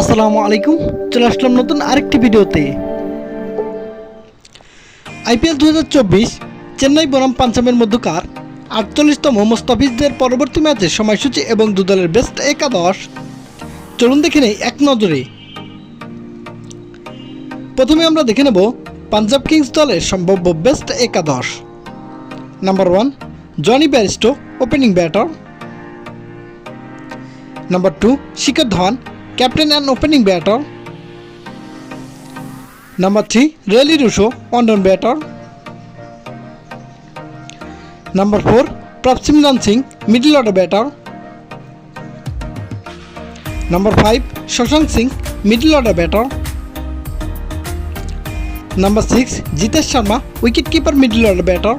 আসসালামু আলাইকুম। চলে আসলাম নতুন আরেকটি ভিডিওতে। আইপিএল দু হাজার চব্বিশ চেন্নাই বনাম পাঞ্জাবের মধ্যকার আটচল্লিশতম মোস্তাফিজদের পরবর্তী ম্যাচের সময়সূচি এবং দু দলের বেস্ট একাদশ। চলুন দেখে নেই এক নজরে। প্রথমে আমরা দেখে নেব পাঞ্জাব কিংস দলের সম্ভাব্য বেস্ট একাদশ। Number one Jonny Bairstow opening batter Number 2, Shikhar Dhawan, captain and opening batter. Number 3, Raleigh Russo, on-run batter. Number 4, Prabsimran Singh, middle order batter. Number 5, Shashank Singh, middle order batter. Number 6, Jitesh Sharma, wicket keeper middle order batter.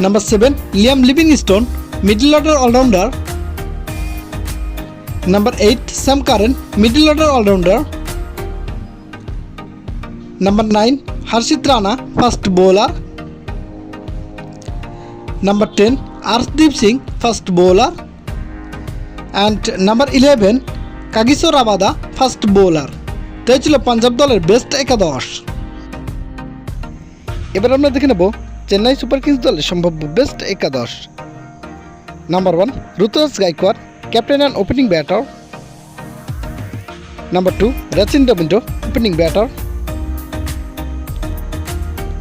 Number 7, Liam Livingstone, middle order all-rounder. Number 8 Sam Curran middle order all-rounder Number 9 Harshit Rana first bowler Number 10 Arshdeep Singh first bowler and number 11 Kagiso Rabada first bowler তো এই ছিল পাঞ্জাব দলের best একাদশ এবার আমরা দেখে নেব Chennai super Kings দলের সম্ভাব্য বেস্ট একাদশ number one Ruturaj Gaikwad captain and opening batter. Number 2, Rachin Davindo, opening batter.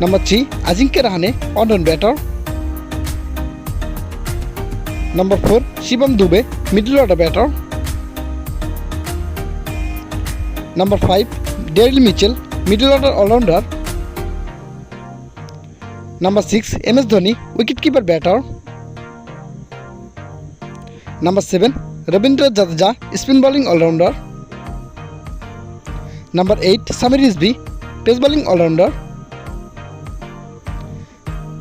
Number 3, Ajinkya Rahane, on-run batter. Number 4, Shivam Dube, middle order batter. Number 5, Daryl Mitchell, middle order all-rounder. Number 6, MS Dhoni, wicket-keeper batter. Number seven Ravindra Jadeja spin bowling allrounder number eight Sameer ইসবি pace bowling allrounder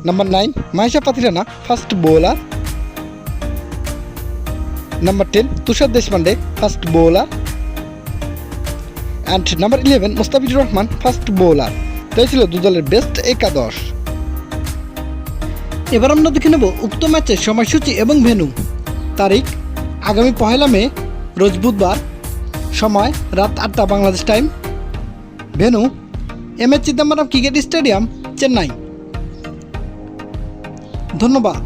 number nine Matheesha Pathirana fast bowler number ten Tushar Deshpande fast bowler and number eleven Mustafizur Rahman fast bowler তাই ছিল দুদলের best একাদশ। এবার আমরা দেখে নেব উক্ত ম্যাচের সময়সূচি এবং ভেনু তারিখ, আগামী পহেলা মে, রোজ বুধবার, সময় রাত আটটা Bangladesh time venue, M S Chidambaram cricket stadium, Chennai. ধন্যবাদ।